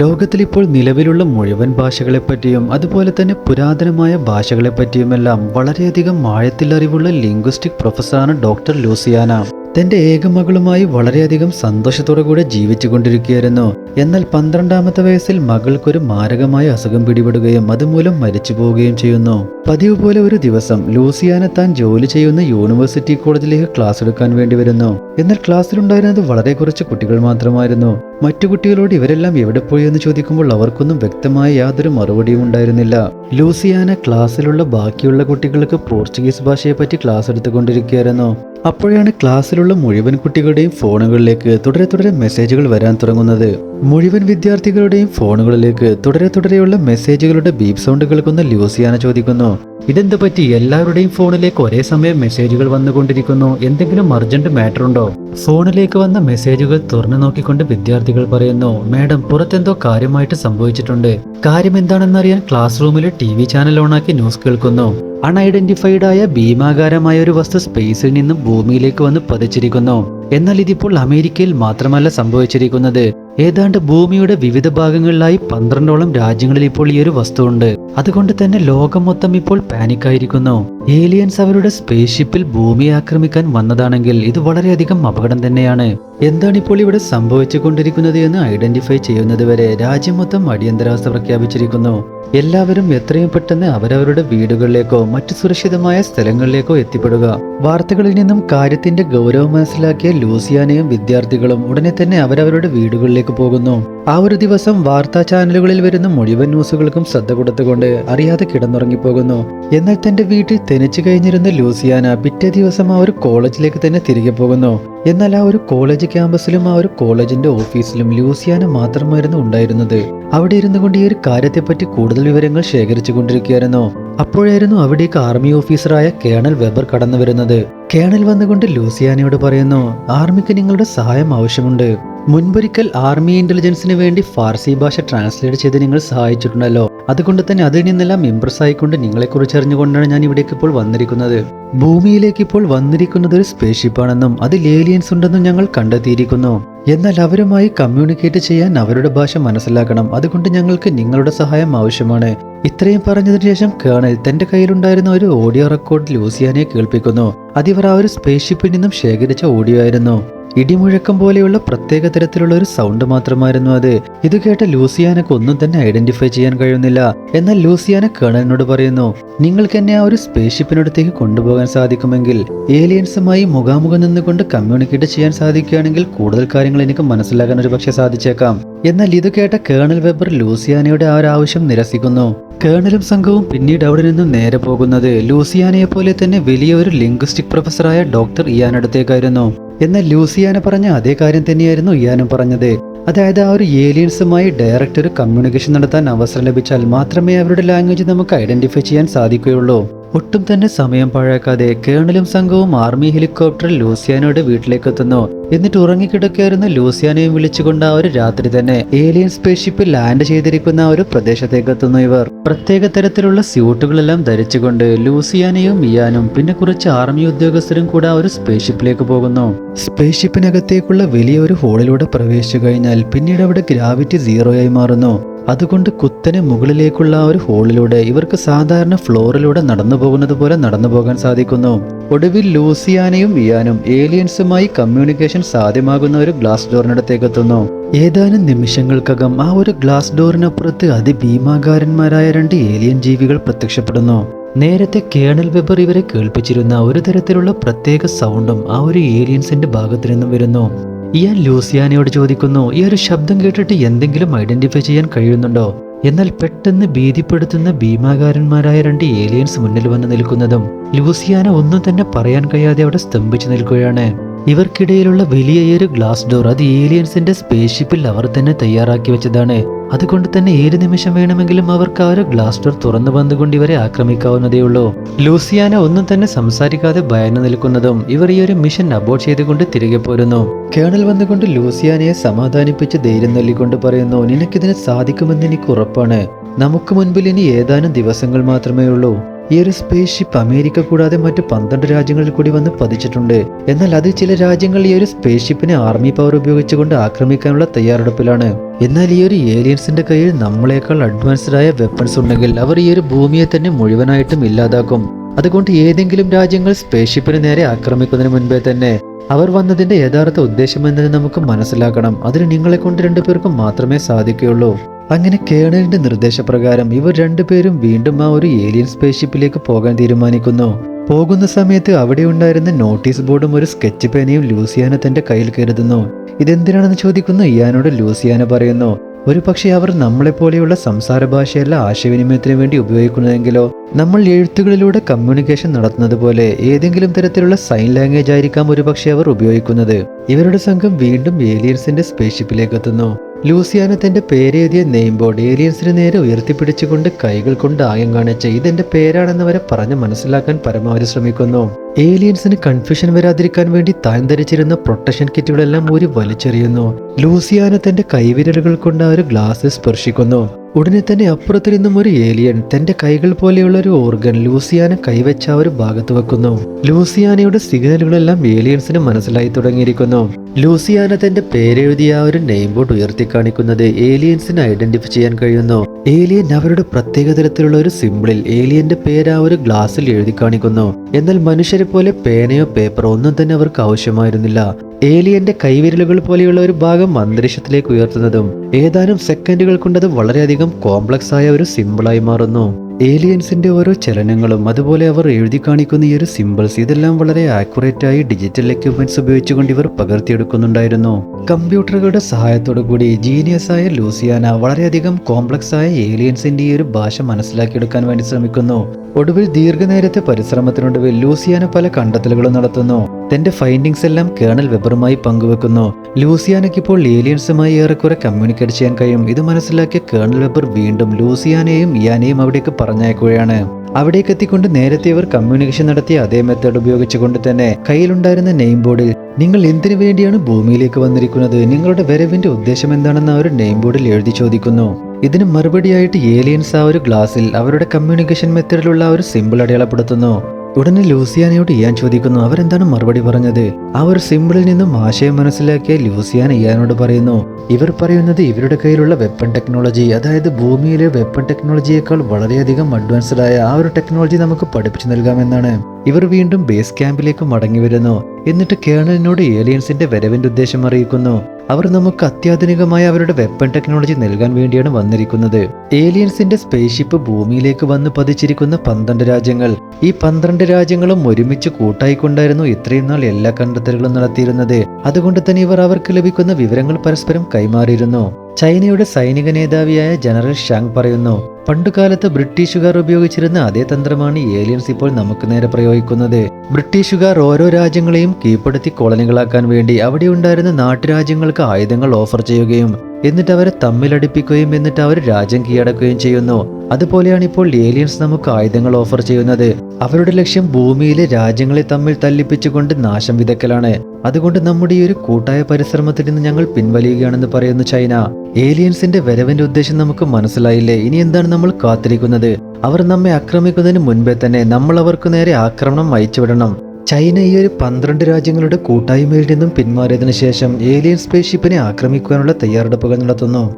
ലോകത്തിൽ ഇപ്പോൾ നിലവിലുള്ള മുഴുവൻ ഭാഷകളെപ്പറ്റിയും അതുപോലെ തന്നെ പുരാതനമായ ഭാഷകളെപ്പറ്റിയുമെല്ലാം വളരെയധികം ആഴത്തിലറിവുള്ള ലിംഗ്വിസ്റ്റിക് പ്രൊഫസറാണ് ഡോക്ടർ ലൂസിയാന. തന്റെ ഏകമകളുമായി വളരെയധികം സന്തോഷത്തോടു കൂടെ ജീവിച്ചു കൊണ്ടിരിക്കുകയായിരുന്നു എന്നാൽ പന്ത്രണ്ടാമത്തെ വയസ്സിൽ മകൾക്കൊരു മാരകമായ അസുഖം പിടിപെടുകയും അതുമൂലം മരിച്ചു പോവുകയും ചെയ്യുന്നു. പതിവ് പോലെ ഒരു ദിവസം ലൂസിയാന താൻ ജോലി ചെയ്യുന്ന യൂണിവേഴ്സിറ്റി കോളേജിലേക്ക് ക്ലാസ് എടുക്കാൻ വേണ്ടി വരുന്നു. എന്നാൽ ക്ലാസ്സിലുണ്ടായിരുന്നത് വളരെ കുറച്ച് കുട്ടികൾ മാത്രമായിരുന്നു. മറ്റു കുട്ടികളോട് ഇവരെല്ലാം എവിടെ പോയി എന്ന് ചോദിക്കുമ്പോൾ അവർക്കൊന്നും വ്യക്തമായ യാതൊരു മറുപടിയും ഉണ്ടായിരുന്നില്ല. ലൂസിയാന ക്ലാസ്സിലുള്ള ബാക്കിയുള്ള കുട്ടികൾക്ക് പോർച്ചുഗീസ് ഭാഷയെപ്പറ്റി ക്ലാസ് എടുത്തുകൊണ്ടിരിക്കുകയായിരുന്നു. അപ്പോഴാണ് ക്ലാസ്സിലുള്ള മുഴുവൻ കുട്ടികളുടെയും ഫോണുകളിലേക്ക് തുടരെ തുടരെ മെസ്സേജുകൾ വരാൻ തുടങ്ങുന്നത്. മുഴുവൻ വിദ്യാർത്ഥികളുടെയും ഫോണുകളിലേക്ക് തുടരെ തുടരെയുള്ള മെസ്സേജുകളുടെ ബീപ് സൗണ്ട് കേൾക്കുന്ന ലൂസിയാന ചോദിക്കുന്നു. ഇതെന്ത് പറ്റി? എല്ലാവരുടെയും ഫോണിലേക്ക് ഒരേ സമയം മെസ്സേജുകൾ വന്നുകൊണ്ടിരിക്കുന്നു. എന്തെങ്കിലും അർജന്റ് മാറ്റർ ഉണ്ടോ? ഫോണിലേക്ക് വന്ന മെസ്സേജുകൾ തുറന്നു നോക്കിക്കൊണ്ട് വിദ്യാർത്ഥികൾ പറയുന്നു മാഡം പുറത്തെന്തോ കാര്യമായിട്ട് സംഭവിച്ചിട്ടുണ്ട്. കാര്യം എന്താണെന്നറിയാൻ class room T V channel ഓണാക്കി ന്യൂസ് കേൾക്കുന്നു. അൺഐഡന്റിഫൈഡ് ആയ ഭീമാകാരമായ ഒരു വസ്തു സ്പേസിൽ നിന്നും ഭൂമിയിലേക്ക് വന്ന് പതിച്ചിരിക്കുന്നു. എന്നാൽ ഇതിപ്പോൾ അമേരിക്കയിൽ മാത്രമല്ല സംഭവിച്ചിരിക്കുന്നത്. ഏതാണ്ട് ഭൂമിയുടെ വിവിധ ഭാഗങ്ങളിലായി പന്ത്രണ്ടോളം രാജ്യങ്ങളിൽ ഇപ്പോൾ ഈ ഒരു വസ്തുവുണ്ട് അതുകൊണ്ട് തന്നെ ലോകം മൊത്തം ഇപ്പോൾ പാനിക്കായിരിക്കുന്നു ഏലിയൻസ് അവരുടെ സ്പേസ് ഷിപ്പിൽ ഭൂമി ആക്രമിക്കാൻ വന്നതാണെങ്കിൽ ഇത് വളരെയധികം അപകടം തന്നെയാണ്. എന്താണ് ഇപ്പോൾ ഇവിടെ സംഭവിച്ചുകൊണ്ടിരിക്കുന്നത് എന്ന് ഐഡന്റിഫൈ ചെയ്യുന്നതുവരെ രാജ്യം മൊത്തം അടിയന്തരാവസ്ഥ പ്രഖ്യാപിച്ചിരിക്കുന്നു. എല്ലാവരും എത്രയും പെട്ടെന്ന് അവരവരുടെ വീടുകളിലേക്കോ മറ്റു സുരക്ഷിതമായ സ്ഥലങ്ങളിലേക്കോ എത്തിപ്പെടുക. വാർത്തകളിൽ നിന്നും കാര്യത്തിന്റെ ഗൗരവം മനസ്സിലാക്കിയ ലൂസിയാനയും വിദ്യാർത്ഥികളും ഉടനെ തന്നെ അവരവരുടെ വീടുകളിലേക്ക് പോകുന്നു. ആ ഒരു ദിവസം വാർത്താ ചാനലുകളിൽ വരുന്ന മുഴുവൻ ന്യൂസുകൾക്കും ശ്രദ്ധ കൊടുത്തുകൊണ്ട് അറിയാതെ കിടന്നുറങ്ങിപ്പോകുന്നു. എന്നാൽ തന്റെ വീട്ടിൽ തെനിച്ചു കഴിഞ്ഞിരുന്ന ലൂസിയാന പിറ്റേ ദിവസം ആ ഒരു കോളേജിലേക്ക് തന്നെ തിരികെ പോകുന്നു. എന്നാൽ ആ ഒരു കോളേജ് ക്യാമ്പസിലും ആ ഒരു കോളേജിന്റെ ഓഫീസിലും ലൂസിയാന മാത്രമായിരുന്നു ഉണ്ടായിരുന്നത്. അവിടെ ഇരുന്നു കൊണ്ട് ഈ ഒരു കാര്യത്തെപ്പറ്റി കൂടുതൽ വിവരങ്ങൾ ശേഖരിച്ചു കൊണ്ടിരിക്കുകയായിരുന്നു. അപ്പോഴായിരുന്നു അവിടേക്ക് ആർമി ഓഫീസറായ കേണൽ വെബർ കടന്നു വരുന്നത്. കേണൽ വന്നുകൊണ്ട് ലൂസിയാനയോട് പറയുന്നു ആർമിക്ക് നിങ്ങളുടെ സഹായം ആവശ്യമുണ്ട്. മുൻപൊരിക്കൽ ആർമി ഇന്റലിജൻസിന് വേണ്ടി ഫാർസി ഭാഷ ട്രാൻസ്ലേറ്റ് ചെയ്ത് നിങ്ങൾ സഹായിച്ചിട്ടുണ്ടല്ലോ. അതുകൊണ്ട് തന്നെ അതിൽ നിന്നെല്ലാം ഇംപ്രസ് ആയിക്കൊണ്ട് നിങ്ങളെക്കുറിച്ച് അറിഞ്ഞുകൊണ്ടാണ് ഞാൻ ഇവിടേക്ക് ഇപ്പോൾ വന്നിരിക്കുന്നത്. ഭൂമിയിലേക്ക് ഇപ്പോൾ വന്നിരിക്കുന്നത് ഒരു സ്പേസ് ഷിപ്പാണെന്നും അതിൽ ഏലിയൻസ് ഉണ്ടെന്നും ഞങ്ങൾ കണ്ടെത്തിയിരിക്കുന്നു. എന്നാൽ അവരുമായി കമ്മ്യൂണിക്കേറ്റ് ചെയ്യാൻ അവരുടെ ഭാഷ മനസ്സിലാക്കണം. അതുകൊണ്ട് ഞങ്ങൾക്ക് നിങ്ങളുടെ സഹായം ആവശ്യമാണ്. ഇത്രയും പറഞ്ഞതിനു ശേഷം കേണൽ തന്റെ കയ്യിലുണ്ടായിരുന്ന ഒരു ഓഡിയോ റെക്കോർഡ് ലൂസിയാനെ കേൾപ്പിക്കുന്നു. അതിവർ ആ ഒരു സ്പേസ് ഷിപ്പിൽ നിന്നും ശേഖരിച്ച ഓഡിയോ ആയിരുന്നു. ഇടിമുഴക്കം പോലെയുള്ള പ്രത്യേക തരത്തിലുള്ള ഒരു സൗണ്ട് മാത്രമായിരുന്നു അത്. ഇത് കേട്ട ലൂസിയാനക്ക് ഒന്നും തന്നെ ഐഡന്റിഫൈ ചെയ്യാൻ കഴിയുന്നില്ല. എന്നാൽ ലൂസിയാന കേണലിനോട് പറയുന്നു നിങ്ങൾക്ക് എന്നെ ആ ഒരു സ്പേസ് ഷിപ്പിനടുത്തേക്ക് കൊണ്ടുപോകാൻ സാധിക്കുമെങ്കിൽ ഏലിയൻസുമായി മുഖാമുഖം നിന്നുകൊണ്ട് കമ്മ്യൂണിക്കേറ്റ് ചെയ്യാൻ സാധിക്കുകയാണെങ്കിൽ കൂടുതൽ കാര്യങ്ങൾ എനിക്ക് മനസ്സിലാക്കാൻ ഒരു പക്ഷേ സാധിച്ചേക്കാം. എന്നാൽ ഇത് കേട്ട കേണൽ വെബർ ലൂസിയാനയുടെ ആ ഒരു ആവശ്യം നിരസിക്കുന്നു. കേണലും സംഘവും പിന്നീട് അവിടെ നിന്നും നേരെ പോകുന്നത് ലൂസിയാനയെ പോലെ തന്നെ വലിയ ഒരു ലിംഗ്വിസ്റ്റിക് പ്രൊഫസറായ ഡോക്ടർ ഇയാനടുത്തേക്കായിരുന്നു എന്നാൽ ലൂസിയാന പറഞ്ഞ അതേ കാര്യം തന്നെയായിരുന്നു ഇയാനും പറഞ്ഞത്. അതായത് ആ ഒരു ഏലിയൻസുമായി ഡയറക്റ്റ് ഒരു കമ്മ്യൂണിക്കേഷൻ നടത്താൻ അവസരം ലഭിച്ചാൽ മാത്രമേ അവരുടെ ലാംഗ്വേജ് നമുക്ക് ഐഡന്റിഫൈ ചെയ്യാൻ സാധിക്കുകയുള്ളൂ. ഒട്ടും തന്നെ സമയം പാഴാക്കാതെ കേണലും സംഘവും ആർമി ഹെലികോപ്റ്ററിൽ ലൂസിയാനോയുടെ വീട്ടിലേക്ക് എത്തുന്നു എന്നിട്ട് ഉറങ്ങിക്കിടക്കായിരുന്ന ലൂസിയാനയും വിളിച്ചുകൊണ്ട് ആ ഒരു രാത്രി തന്നെ ഏലിയൻ സ്പേസ്ഷിപ്പ് ലാൻഡ് ചെയ്തിരിക്കുന്ന ഒരു പ്രദേശത്തേക്ക് എത്തുന്നു ഇവർ. പ്രത്യേക തരത്തിലുള്ള സ്യൂട്ടുകളെല്ലാം ധരിച്ചുകൊണ്ട് ലൂസിയാനയും ഇയാനും പിന്നെ കുറച്ച് ആർമി ഉദ്യോഗസ്ഥരും കൂടെ ആ ഒരു സ്പേസ്ഷിപ്പിലേക്ക് പോകുന്നു. സ്പേസ്ഷിപ്പിനകത്തേക്കുള്ള വലിയൊരു ഹോളിലൂടെ പ്രവേശിച്ചു കഴിഞ്ഞാൽ പിന്നീട് അവിടെ ഗ്രാവിറ്റി സീറോയായി മാറുന്നു. അതുകൊണ്ട് കുത്തനെ മുകളിലേക്കുള്ള ഒരു ഹോളിലൂടെ ഇവർക്ക് സാധാരണ ഫ്ലോറിലൂടെ നടന്നു പോകുന്നത് പോലെ നടന്നു പോകാൻ സാധിക്കുന്നു. ഒടുവിൽ ലൂസിയാനയും ഇയാനും ഏലിയൻസുമായി കമ്മ്യൂണിക്കേഷൻ സാധ്യമാകുന്ന ഒരു ഗ്ലാസ് ഡോറിനടുത്തേക്ക് എത്തുന്നു. ഏതാനും നിമിഷങ്ങൾക്കകം ആ ഒരു ഗ്ലാസ് ഡോറിനപ്പുറത്ത് അതിഭീമാകാരന്മാരായ രണ്ട് ഏലിയൻ ജീവികൾ പ്രത്യക്ഷപ്പെടുന്നു. നേരത്തെ കേണൽ വെബർ ഇവരെ കേൾപ്പിച്ചിരുന്ന ഒരു തരത്തിലുള്ള പ്രത്യേക സൗണ്ടും ആ ഒരു ഏലിയൻസിന്റെ ഭാഗത്തു നിന്നും വരുന്നു. ഇയാൻ ലൂസിയാനയോട് ചോദിക്കുന്നു ഈ ഒരു ശബ്ദം കേട്ടിട്ട് എന്തെങ്കിലും ഐഡന്റിഫൈ ചെയ്യാൻ കഴിയുന്നുണ്ടോ? എന്നാൽ പെട്ടെന്ന് ഭീതിപ്പെടുത്തുന്ന ഭീമാകാരന്മാരായ രണ്ട് ഏലിയൻസ് മുന്നിൽ വന്ന് നിൽക്കുന്നതും ലൂസിയാന ഒന്നും തന്നെ പറയാൻ കഴിയാതെ അവിടെ സ്തംഭിച്ചു നിൽക്കുകയാണ്. ഇവർക്കിടയിലുള്ള വലിയ ഈ ഒരു ഗ്ലാസ് ഡോർ അത് ഏലിയൻസിന്റെ സ്പേസ് ഷിപ്പിൽ അവർ തന്നെ തയ്യാറാക്കി വെച്ചതാണ്. അതുകൊണ്ട് തന്നെ ഏത് നിമിഷം വേണമെങ്കിലും അവർക്ക് ആ ഒരു ഗ്ലാസ് ഡോർ തുറന്നു വന്നുകൊണ്ട് ഇവരെ ആക്രമിക്കാവുന്നതേയുള്ളൂ ലൂസിയാന ഒന്നും തന്നെ സംസാരിക്കാതെ ഭയന്ന് നിൽക്കുന്നതും ഇവർ ഈ ഒരു മിഷൻ അബോർഡ് ചെയ്തുകൊണ്ട് തിരികെ പോരുന്നു. കേണൽ വന്നുകൊണ്ട് ലൂസിയാനയെ സമാധാനിപ്പിച്ച് ധൈര്യം നൽകിക്കൊണ്ട് പറയുന്നു നിനക്കിതിന് സാധിക്കുമെന്ന് എനിക്ക് ഉറപ്പാണ്. നമുക്ക് മുൻപിൽ ഇനി ഏതാനും ദിവസങ്ങൾ മാത്രമേ ഉള്ളൂ. ഈ ഒരു സ്പേസ് ഷിപ്പ് അമേരിക്ക കൂടാതെ മറ്റു പന്ത്രണ്ട് രാജ്യങ്ങളിൽ കൂടി വന്ന് പതിച്ചിട്ടുണ്ട്. എന്നാൽ അതിൽ ചില രാജ്യങ്ങൾ ഈ ഒരു സ്പേസ് ഷിപ്പിനെ ആർമി പവർ ഉപയോഗിച്ചുകൊണ്ട് ആക്രമിക്കാനുള്ള തയ്യാറെടുപ്പിലാണ്. എന്നാൽ ഈ ഒരു ഏലിയൻസിന്റെ കയ്യിൽ നമ്മളെക്കാൾ അഡ്വാൻസ്ഡ് ആയ വെപ്പൺസ് ഉണ്ടെങ്കിൽ അവർ ഈ ഒരു ഭൂമിയെ തന്നെ മുഴുവനായിട്ടും ഇല്ലാതാക്കും. അതുകൊണ്ട് ഏതെങ്കിലും രാജ്യങ്ങൾ സ്പേസ്ഷിപ്പിന് നേരെ ആക്രമിക്കുന്നതിന് മുൻപേ തന്നെ അവർ വന്നതിന്റെ യഥാർത്ഥ ഉദ്ദേശം എന്നത് നമുക്ക് മനസ്സിലാക്കണം. അതിന് നിങ്ങളെ കൊണ്ട് രണ്ടുപേർക്കും മാത്രമേ സാധിക്കുകയുള്ളൂ. അങ്ങനെ കേണലിന്റെ നിർദ്ദേശപ്രകാരം ഇവർ രണ്ടുപേരും വീണ്ടും ആ ഒരു ഏലിയൻ സ്പേസ്ഷിപ്പിലേക്ക് പോകാൻ തീരുമാനിക്കുന്നു. പോകുന്ന സമയത്ത് അവിടെ ഉണ്ടായിരുന്ന നോട്ടീസ് ബോർഡും ഒരു സ്കെച്ച് പേനയും ലൂസിയാന തന്റെ കയ്യിൽ കരുതുന്നു. ഇതെന്തിനാണെന്ന് ചോദിക്കുന്ന ഇയാനോട് ലൂസിയാന പറയുന്നു ഒരു പക്ഷേ അവർ നമ്മളെപ്പോലെയുള്ള സംസാര ഭാഷയല്ല ആശയവിനിമയത്തിന് വേണ്ടി ഉപയോഗിക്കുന്നതെങ്കിലോ നമ്മൾ എഴുത്തുകളിലൂടെ കമ്മ്യൂണിക്കേഷൻ നടത്തുന്നത് പോലെ ഏതെങ്കിലും തരത്തിലുള്ള സൈൻ ലാംഗ്വേജ് ആയിരിക്കാം ഒരു പക്ഷേ അവർ ഉപയോഗിക്കുന്നത്. ഇവരുടെ സംഘം വീണ്ടും ഏലിയൻസിന്റെ സ്പേസ്ഷിപ്പിലേക്ക് എത്തുന്നു. ലൂസിയാന തന്റെ പേരെഴുതിയ നെയിം ബോർഡ് ഏലിയൻസിന് നേരെ ഉയർത്തിപ്പിടിച്ചുകൊണ്ട് കൈകൾ കൊണ്ട് ആയം കാണിച്ച് ഇതെന്റെ പേരാണെന്ന് വരെ പറഞ്ഞ് മനസ്സിലാക്കാൻ പരമാവധി ശ്രമിക്കുന്നു. ഏലിയൻസിന് കൺഫ്യൂഷൻ വരാതിരിക്കാൻ വേണ്ടി താൻ ധരിച്ചിരുന്ന പ്രൊട്ടക്ഷൻ കിറ്റുകളെല്ലാം ഒരു വലിച്ചെറിയുന്നു. ലൂസിയാന തന്റെ കൈവിരലുകൾ കൊണ്ട് ആ ഒരു ഗ്ലാസ് സ്പർശിക്കുന്നു. ഉടനെ തന്നെ അപ്പുറത്തു നിന്നും ഒരു ഏലിയൻ തന്റെ കൈകൾ പോലെയുള്ള ഒരു ഓർഗൻ ലൂസിയാന കൈവച്ച ഒരു ഭാഗത്ത് വെക്കുന്നു. ലൂസിയാനയുടെ സിഗ്നലുകളെല്ലാം ഏലിയൻസിന് മനസ്സിലായി തുടങ്ങിയിരിക്കുന്നു. ലൂസിയാന തന്റെ പേരെഴുതിയ ഒരു നെയിം ബോർഡ് ഉയർത്തി കാണിക്കുന്നത് ഏലിയൻസിന് ഐഡന്റിഫൈ ചെയ്യാൻ കഴിയുന്നു. ഏലിയൻ അവരുടെ പ്രത്യേക തരത്തിലുള്ള ഒരു സിമ്പിളിൽ ഏലിയന്റെ പേര് ആ ഒരു ഗ്ലാസ്സിൽ എഴുതി കാണിക്കുന്നു എന്നാൽ മനുഷ്യരെ പോലെ പേനയോ പേപ്പറോ ഒന്നും തന്നെ അവർക്ക് ആവശ്യമായിരുന്നില്ല. ഏലിയന്റെ കൈവിരലുകൾ പോലെയുള്ള ഒരു ഭാഗം അന്തരീക്ഷത്തിലേക്ക് ഉയർത്തുന്നതും ഏതാനും സെക്കൻഡുകൾ കൊണ്ടത് വളരെയധികം കോംപ്ലക്സ് ആയ ഒരു സിമ്പിളായി മാറുന്നു. ഏലിയൻസിന്റെ ഓരോ ചലനങ്ങളും അതുപോലെ അവർ എഴുതി കാണിക്കുന്ന ഈ ഒരു സിമ്പിൾസ് ഇതെല്ലാം വളരെ ആക്യുറേറ്റ് ആയി ഡിജിറ്റൽ എക്യുപ്മെന്റ്സ് ഉപയോഗിച്ചുകൊണ്ട് ഇവർ പകർത്തിയെടുക്കുന്നുണ്ടായിരുന്നു. കമ്പ്യൂട്ടറുകളുടെ സഹായത്തോടു കൂടി ജീനിയസ് ആയ ലൂസിയാന വളരെയധികം കോംപ്ലക്സ് ആയ ഏലിയൻസിന്റെ ഈ ഒരു ഭാഷ മനസ്സിലാക്കിയെടുക്കാൻ വേണ്ടി ശ്രമിക്കുന്നു. ഒടുവിൽ ദീർഘനേരത്തെ പരിശ്രമത്തിനൊടുവിൽ ലൂസിയാന പല കണ്ടെത്തലുകളും നടത്തുന്നു. തന്റെ ഫൈൻഡിങ്സ് എല്ലാം കേണൽ വെബറുമായി പങ്കുവെക്കുന്നു. ലൂസിയാനയ്ക്ക് ഇപ്പോൾ ഏലിയൻസുമായി ഏറെക്കുറെ കമ്മ്യൂണിക്കേറ്റ് ചെയ്യാൻ കഴിയും. ഇത് മനസ്സിലാക്കിയ കേണൽ വെബർ വീണ്ടും ലൂസിയാനെയും ഇയാനെയും അവിടേക്ക് പറഞ്ഞയക്കുകയാണ്. അവിടേക്ക് എത്തിക്കൊണ്ട് നേരത്തെ ഇവർ കമ്മ്യൂണിക്കേഷൻ നടത്തിയ അതേ മെത്തേഡ് ഉപയോഗിച്ചുകൊണ്ട് തന്നെ കയ്യിലുണ്ടായിരുന്ന നെയിം ബോർഡിൽ നിങ്ങൾ എന്തിനു വേണ്ടിയാണ് ഭൂമിയിലേക്ക് വന്നിരിക്കുന്നത്? നിങ്ങളുടെ വരവിന്റെ ഉദ്ദേശം എന്താണെന്ന് ആ ഒരു നെയിം ബോർഡിൽ എഴുതി ചോദിക്കുന്നു. ഇതിന് മറുപടിയായിട്ട് ഏലിയൻസ് ആ ഒരു ഗ്ലാസിൽ അവരുടെ കമ്മ്യൂണിക്കേഷൻ മെത്തേഡിലുള്ള ഒരു സിമ്പിൾ അടയാളപ്പെടുത്തുന്നു. ഉടനെ ലൂസിയാനയോട് ഇയാൻ ചോദിക്കുന്നു അവരെന്താണ് മറുപടി പറഞ്ഞത്? ആ ഒരു സിമ്പിളിൽ നിന്നും ആശയം മനസ്സിലാക്കിയ ലൂസിയാന ഇയാനോട് പറയുന്നു ഇവർ പറയുന്നത് ഇവരുടെ കയ്യിലുള്ള വെപ്പൺ ടെക്നോളജി അതായത് ഭൂമിയിലെ വെപ്പൺ ടെക്നോളജിയേക്കാൾ വളരെയധികം അഡ്വാൻസ്ഡ് ആയ ആ ഒരു ടെക്നോളജി നമുക്ക് പഠിപ്പിച്ചു നൽകാമെന്നാണ്. ഇവർ വീണ്ടും ബേസ് ക്യാമ്പിലേക്ക് മടങ്ങി വരുന്നു. എന്നിട്ട് കേണലിനോട് ഏലിയൻസിന്റെ വരവിന്റെ ഉദ്ദേശം അറിയിക്കുന്നു. അവർ നമുക്ക് അത്യാധുനികമായ അവരുടെ വെപ്പൺ ടെക്നോളജി നൽകാൻ വേണ്ടിയാണ് വന്നിരിക്കുന്നത്. ഏലിയൻസിന്റെ സ്പേസ്ഷിപ്പ് ഭൂമിയിലേക്ക് വന്ന് പതിച്ചിരിക്കുന്ന പന്ത്രണ്ട് രാജ്യങ്ങൾ. ഈ പന്ത്രണ്ട് രാജ്യങ്ങളും ഒരുമിച്ച് കൂട്ടായിക്കൊണ്ടായിരുന്നു ഇത്രയും നാൾ എല്ലാ കണ്ടെത്തലുകളും നടത്തിയിരുന്നത്. അതുകൊണ്ട് തന്നെ ഇവർ അവർക്ക് ലഭിക്കുന്ന വിവരങ്ങൾ പരസ്പരം കൈമാറിയിരുന്നു. ചൈനയുടെ സൈനിക നേതാവിയായ ജനറൽ ഷാങ് പറയുന്നു പണ്ടുകാലത്ത് ബ്രിട്ടീഷുകാർ ഉപയോഗിച്ചിരുന്ന അതേ തന്ത്രമാണ് ഏലിയൻസ് ഇപ്പോൾ നമുക്ക് നേരെ പ്രയോഗിക്കുന്നത്. ബ്രിട്ടീഷുകാർ ഓരോ രാജ്യങ്ങളെയും കീഴ്പ്പെടുത്തി കോളനികളാക്കാൻ വേണ്ടി അവിടെ ഉണ്ടായിരുന്ന നാട്ടുരാജ്യങ്ങൾക്ക് ആയുധങ്ങൾ ഓഫർ ചെയ്യുകയും എന്നിട്ട് അവരെ തമ്മിലടിപ്പിക്കുകയും എന്നിട്ട് അവർ രാജ്യം കീഴടക്കുകയും ചെയ്യുന്നു. അതുപോലെയാണ് ഇപ്പോൾ ഏലിയൻസ് നമുക്ക് ആയുധങ്ങൾ ഓഫർ ചെയ്യുന്നത്. അവരുടെ ലക്ഷ്യം ഭൂമിയിലെ രാജ്യങ്ങളെ തമ്മിൽ തല്ലിപ്പിച്ചുകൊണ്ട് നാശം വിതക്കലാണ് അതുകൊണ്ട് നമ്മുടെ ഈ ഒരു കൂട്ടായ പരിശ്രമത്തിൽ നിന്ന് ഞങ്ങൾ പിൻവലിയുകയാണെന്ന് പറയുന്നു ചൈന. ഏലിയൻസിന്റെ വരവിന്റെ ഉദ്ദേശം നമുക്ക് മനസ്സിലായില്ലേ? ഇനി എന്താണ് നമ്മൾ കാത്തിരിക്കുന്നത്? അവർ നമ്മെ ആക്രമിക്കുന്നതിന് മുൻപേ തന്നെ നമ്മൾ അവർക്ക് നേരെ ആക്രമണം അയച്ചുവിടണം. ചൈന ഈ ഒരു പന്ത്രണ്ട് രാജ്യങ്ങളുടെ കൂട്ടായ്മയിൽ നിന്നും പിന്മാറിയതിനു ശേഷം ഏലിയൻ സ്പേസ് ഷിപ്പിനെ ആക്രമിക്കുവാനുള്ള തയ്യാറെടുപ്പുകൾ നടത്തുന്നു.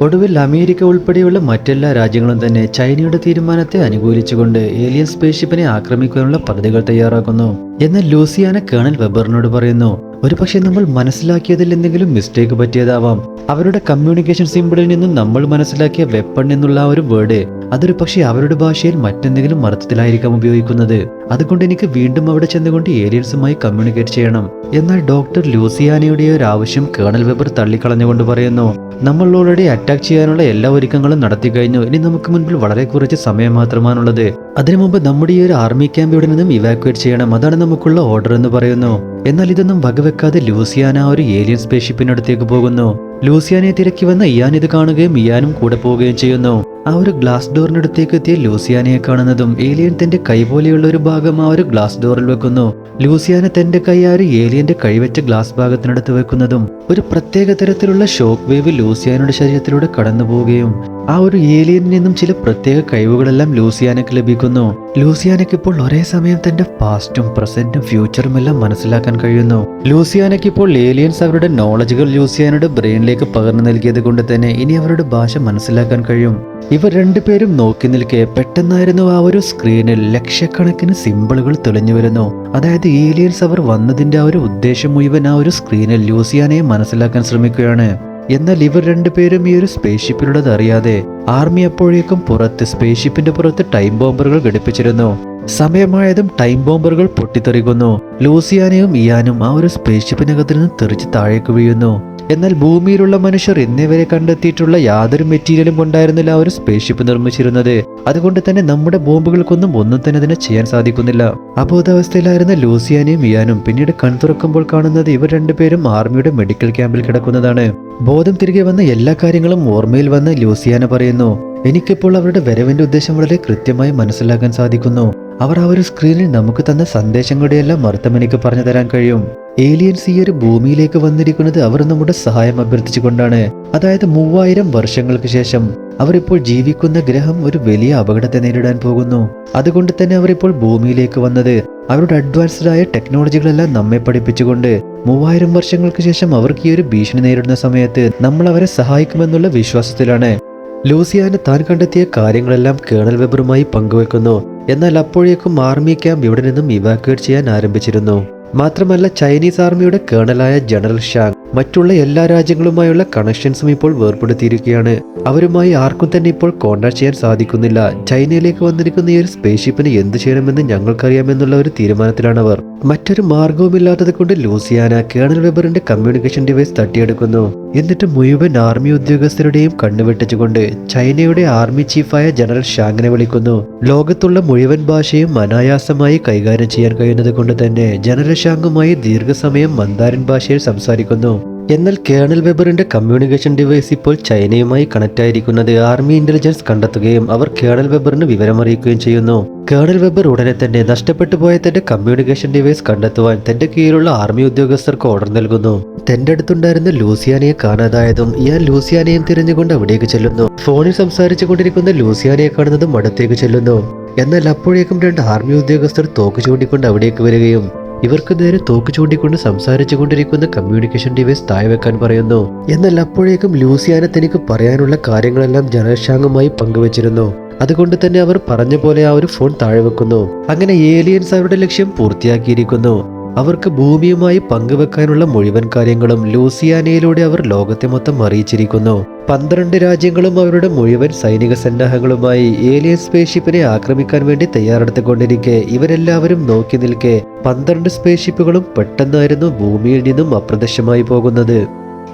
ഒടുവിൽ അമേരിക്ക ഉൾപ്പെടെയുള്ള മറ്റെല്ലാ രാജ്യങ്ങളും തന്നെ ചൈനയുടെ തീരുമാനത്തെ അനുകൂലിച്ചുകൊണ്ട് ഏലിയൻ സ്പേസ് ഷിപ്പിനെ ആക്രമിക്കാനുള്ള പദ്ധതികൾ തയ്യാറാക്കുന്നു. എന്നാൽ ലൂസിയാന കേണൽ വെബറിനോട് പറയുന്നു ഒരുപക്ഷെ നമ്മൾ മനസ്സിലാക്കിയതിൽ എന്തെങ്കിലും മിസ്റ്റേക്ക് പറ്റിയതാവാം. അവരുടെ കമ്മ്യൂണിക്കേഷൻ സിമ്പിളിൽ നിന്നും നമ്മൾ മനസ്സിലാക്കിയ വെപ്പൺ എന്നുള്ള ആ ഒരു വേർഡ് അതൊരു പക്ഷേ അവരുടെ ഭാഷയിൽ മറ്റെന്തെങ്കിലും അർത്ഥത്തിലായിരിക്കാം ഉപയോഗിക്കുന്നത്. അതുകൊണ്ട് എനിക്ക് വീണ്ടും അവിടെ ചെന്നുകൊണ്ട് ഏലിയൻസുമായി കമ്മ്യൂണിക്കേറ്റ് ചെയ്യണം. എന്നാൽ ഡോക്ടർ ലൂസിയാനയുടെ ഒരു ആവശ്യം കേണൽ വെബർ തള്ളിക്കളഞ്ഞുകൊണ്ട് പറയുന്നു നമ്മൾ ഓൾറെഡി അറ്റാക്ക് ചെയ്യാനുള്ള എല്ലാ ഒരുക്കങ്ങളും നടത്തി കഴിഞ്ഞു. ഇനി നമുക്ക് മുൻപിൽ വളരെ കുറച്ച് സമയം മാത്രമാണുള്ളത്. അതിനു മുമ്പ് നമ്മുടെ ഈ ഒരു ആർമി ക്യാമ്പ് ഇവിടെ നിന്നും ഇവാക്വേറ്റ് ചെയ്യണം. അതാണ് നമുക്കുള്ള ഓർഡർ എന്ന് പറയുന്നു. എന്നാൽ ഇതൊന്നും വകവെക്കാതെ ലൂസിയാന ഒരു ഏലിയൻ സ്പേസ് ഷിപ്പിനടുത്തേക്ക് പോകുന്നു. ലൂസിയാനെ തിരക്കി വന്ന ഇയാൻ ഇത് കാണുകയും ഇയാനും കൂടെ പോവുകയും ചെയ്യുന്നു. ആ ഒരു ഗ്ലാസ് ഡോറിനടുത്തേക്ക് എത്തിയ ലൂസിയാനയെ കാണുന്നതും ഏലിയൻ തന്റെ കൈ പോലെയുള്ള ഒരു ഭാഗം ആ ഒരു ഗ്ലാസ് ഡോറിൽ വെക്കുന്നു. ലൂസിയാന തന്റെ കൈ ആ ഒരു ഏലിയന്റെ കൈവച്ച ഗ്ലാസ് ഭാഗത്തിനടുത്ത് വെക്കുന്നതും ഒരു പ്രത്യേക തരത്തിലുള്ള ഷോക്ക് വേവ് ലൂസിയാനയുടെ ശരീരത്തിലൂടെ കടന്നു പോവുകയും ആ ഒരു ഏലിയനിൽ നിന്നും ചില പ്രത്യേക കഴിവുകളെല്ലാം ലൂസിയാനയ്ക്ക് ലഭിക്കുന്നു. ലൂസിയാനയ്ക്ക് ഇപ്പോൾ ഒരേ സമയം തന്റെ പാസ്റ്റും പ്രസന്റും ഫ്യൂച്ചറും എല്ലാം മനസ്സിലാക്കാൻ കഴിയുന്നു. ലൂസിയാനയ്ക്ക് ഇപ്പോൾ ഏലിയൻസ് അവരുടെ നോളജുകൾ ലൂസിയാനയുടെ ബ്രെയിനിലേക്ക് പകർന്നു നൽകിയത് കൊണ്ട് തന്നെ ഇനി അവരുടെ ഭാഷ മനസ്സിലാക്കാൻ കഴിയും. ഇവർ രണ്ടുപേരും നോക്കി നിൽക്കെ പെട്ടെന്നായിരുന്നു ആ ഒരു സ്ക്രീനിൽ ലക്ഷക്കണക്കിന് സിമ്പിളുകൾ തെളിഞ്ഞു വരുന്നു. അതായത് ഏലിയൻസ് അവർ വന്നതിന്റെ ആ ഒരു ഉദ്ദേശം മുഴുവൻ ആ ഒരു സ്ക്രീനിൽ ലൂസിയാനയെ മനസ്സിലാക്കാൻ ശ്രമിക്കുകയാണ്. എന്നാൽ ഇവർ രണ്ടുപേരും ഈ ഒരു സ്പേസ്ഷിപ്പിലുള്ളത് അറിയാതെ ആർമി അപ്പോഴേക്കും പുറത്ത് സ്പേസ്ഷിപ്പിന്റെ പുറത്ത് ടൈം ബോംബറുകൾ ഘടിപ്പിച്ചിരുന്നു. സമയമായതും ടൈം ബോംബറുകൾ പൊട്ടിത്തെറിക്കുന്നു. ലൂസിയാനയും ഇയാനും ആ ഒരു സ്പേസ്ഷിപ്പിനകത്ത് നിന്ന് തെറിച്ച് താഴേക്ക് വീഴുന്നു. എന്നാൽ ഭൂമിയിലുള്ള മനുഷ്യർ എന്നിവരെ കണ്ടെത്തിയിട്ടുള്ള യാതൊരു മെറ്റീരിയലും കൊണ്ടായിരുന്നില്ല ഒരു സ്പേസ്ഷിപ്പ് നിർമ്മിച്ചിരുന്നത്. അതുകൊണ്ട് തന്നെ നമ്മുടെ ബോംബുകൾക്കൊന്നും ഒന്നും തന്നെ അതിനെ ചെയ്യാൻ സാധിക്കുന്നില്ല. അബോധാവസ്ഥയിലായിരുന്ന ലൂസിയാനയും ഇയാനും പിന്നീട് കൺതുറക്കുമ്പോൾ കാണുന്നത് ഇവർ രണ്ടുപേരും ആർമിയുടെ മെഡിക്കൽ ക്യാമ്പിൽ കിടക്കുന്നതാണ്. ബോധം തിരികെ വന്ന എല്ലാ കാര്യങ്ങളും ഓർമ്മയിൽ വന്ന് ലൂസിയാന പറയുന്നു. എനിക്കിപ്പോൾ അവരുടെ വരവിന്റെ ഉദ്ദേശം വളരെ കൃത്യമായി മനസ്സിലാക്കാൻ സാധിക്കുന്നു. അവർ ആ ഒരു സ്ക്രീനിൽ നമുക്ക് തന്ന സന്ദേശങ്ങളുടെയെല്ലാം അർത്ഥം എനിക്ക് പറഞ്ഞു തരാൻ കഴിയും. ഏലിയൻസ് ഈ ഒരു ഭൂമിയിലേക്ക് വന്നിരിക്കുന്നത് അവർ നമ്മുടെ സഹായം അഭ്യർത്ഥിച്ചുകൊണ്ടാണ്. അതായത് മൂവായിരം വർഷങ്ങൾക്ക് ശേഷം അവരിപ്പോൾ ജീവിക്കുന്ന ഗ്രഹം ഒരു വലിയ അപകടത്തെ നേരിടാൻ പോകുന്നു. അതുകൊണ്ട് തന്നെ അവർ ഇപ്പോൾ ഭൂമിയിലേക്ക് വന്നത് അവരുടെ അഡ്വാൻസ്ഡ് ആയ ടെക്നോളജികളെല്ലാം നമ്മെ പഠിപ്പിച്ചുകൊണ്ട് മൂവായിരം വർഷങ്ങൾക്ക് ശേഷം അവർക്ക് ഈ ഒരു ഭീഷണി നേരിടുന്ന സമയത്ത് നമ്മൾ അവരെ സഹായിക്കുമെന്നുള്ള വിശ്വാസത്തിലാണ്. ലൂസിയാന താൻ കണ്ടെത്തിയ കാര്യങ്ങളെല്ലാം കേണൽ വെബറുമായി പങ്കുവെക്കുന്നു. എന്നാൽ അപ്പോഴേക്കും ആർമി ക്യാമ്പ് ഇവിടെ നിന്നും ഇവാക്യുവേറ്റ് ചെയ്യാൻ ആരംഭിച്ചിരുന്നു. മാത്രമല്ല ചൈനീസ് ആർമിയുടെ കേണലായ ജനറൽ ഷാങ് മറ്റുള്ള എല്ലാ രാജ്യങ്ങളുമായുള്ള കണക്ഷൻസും ഇപ്പോൾ വേർപെടുത്തിയിരിക്കുകയാണ്. അവരുമായി ആർക്കും തന്നെ ഇപ്പോൾ കോണ്ടാക്ട് ചെയ്യാൻ സാധിക്കുന്നില്ല. ചൈനയിലേക്ക് വന്നിരിക്കുന്ന ഈ ഒരു സ്പേസ്ഷിപ്പിന് എന്ത് ചെയ്യണമെന്ന് ഞങ്ങൾക്കറിയാമെന്നുള്ള ഒരു തീരുമാനത്തിലാണ് അവർ മറ്റൊരു മാർഗവുമില്ലാത്തത് കൊണ്ട് ലൂസിയാന കേണൽ വെബറിന്റെ കമ്മ്യൂണിക്കേഷൻ ഡിവൈസ് തട്ടിയെടുക്കുന്നു. എന്നിട്ട് മുഴുവൻ ആർമി ഉദ്യോഗസ്ഥരുടെയും കണ്ണുവെട്ടിച്ചുകൊണ്ട് ചൈനയുടെ ആർമി ചീഫായ ജനറൽ ഷാങ്ങിനെ വിളിക്കുന്നു. ലോകത്തുള്ള മുഴുവൻ ഭാഷയും അനായാസമായി കൈകാര്യം ചെയ്യാൻ കഴിയുന്നത് കൊണ്ട് തന്നെ ജനറൽ ഷാങ്ങുമായി ദീർഘസമയം മന്ദാരൻ ഭാഷയിൽ സംസാരിക്കുന്നു. എന്നാൽ കേണൽ വെബറിന്റെ കമ്മ്യൂണിക്കേഷൻ ഡിവൈസ് ഇപ്പോൾ ചൈനയുമായി കണക്ട് ആയിരിക്കുന്നത് ആർമി ഇന്റലിജൻസ് കണ്ടെത്തുകയും അവർ കേണൽ വെബറിന് വിവരമറിയിക്കുകയും ചെയ്യുന്നു. കേണൽ വെബർ ഉടനെ തന്നെ നഷ്ടപ്പെട്ടു പോയ തന്റെ കമ്മ്യൂണിക്കേഷൻ ഡിവൈസ് കണ്ടെത്തുവാൻ തന്റെ കീഴിലുള്ള ആർമി ഉദ്യോഗസ്ഥർക്ക് ഓർഡർ നൽകുന്നു. തന്റെ അടുത്തുണ്ടായിരുന്ന ലൂസിയാനയെ കാണാതായതും ഇയാൾ ലൂസിയാനയും തിരഞ്ഞുകൊണ്ട് അവിടേക്ക് ചെല്ലുന്നു. ഫോണിൽ സംസാരിച്ചു കൊണ്ടിരിക്കുന്ന ലൂസിയാനയെ കാണുന്നതും അടുത്തേക്ക് ചെല്ലുന്നു. എന്നാൽ അപ്പോഴേക്കും രണ്ട് ആർമി ഉദ്യോഗസ്ഥർ തോക്ക് ചൂണ്ടിക്കൊണ്ട് അവിടേക്ക് വരികയും ഇവർക്ക് നേരെ തോക്ക് ചൂണ്ടിക്കൊണ്ട് സംസാരിച്ചു കൊണ്ടിരിക്കുന്ന കമ്മ്യൂണിക്കേഷൻ ഡിവൈസ് താഴെ വെക്കാൻ പറയുന്നു. എന്നാൽ അപ്പോഴേക്കും ലൂസിയാന തനിക്ക് പറയാനുള്ള കാര്യങ്ങളെല്ലാം ജനശാംഗമായി പങ്കുവച്ചിരുന്നു. അതുകൊണ്ട് തന്നെ അവർ പറഞ്ഞ പോലെ ആ ഒരു ഫോൺ താഴെ വെക്കുന്നു. അങ്ങനെ ഏലിയൻസ് അവരുടെ ലക്ഷ്യം പൂർത്തിയാക്കിയിരിക്കുന്നു. അവർക്ക് ഭൂമിയുമായി പങ്കുവെക്കാനുള്ള മുഴുവൻ കാര്യങ്ങളും ലൂസിയാനയിലൂടെ അവർ ലോകത്തെ മൊത്തം അറിയിച്ചിരിക്കുന്നു. പന്ത്രണ്ട് രാജ്യങ്ങളും അവരുടെ മുഴുവൻ സൈനിക സന്നാഹങ്ങളുമായി ഏലിയൻ സ്പേസ്ഷിപ്പിനെ ആക്രമിക്കാൻ വേണ്ടി തയ്യാറെടുത്തുകൊണ്ടിരിക്കെ. ഇവരെല്ലാവരും നോക്കി നിൽക്കെ. പന്ത്രണ്ട് സ്പേസ്ഷിപ്പുകളും പെട്ടെന്നായിരുന്നു ഭൂമിയിൽ നിന്നും അപ്രത്യക്ഷമായി പോകുന്നത്.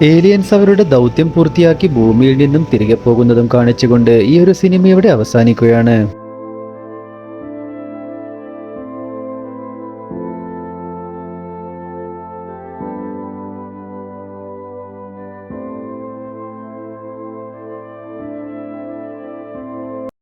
ഏലിയൻസ് അവരുടെ ദൗത്യം പൂർത്തിയാക്കി ഭൂമിയിൽ നിന്നും തിരികെ പോകുന്നതും കാണിച്ചുകൊണ്ട് ഈ ഒരു സിനിമ ഇവിടെ അവസാനിക്കുകയാണ്.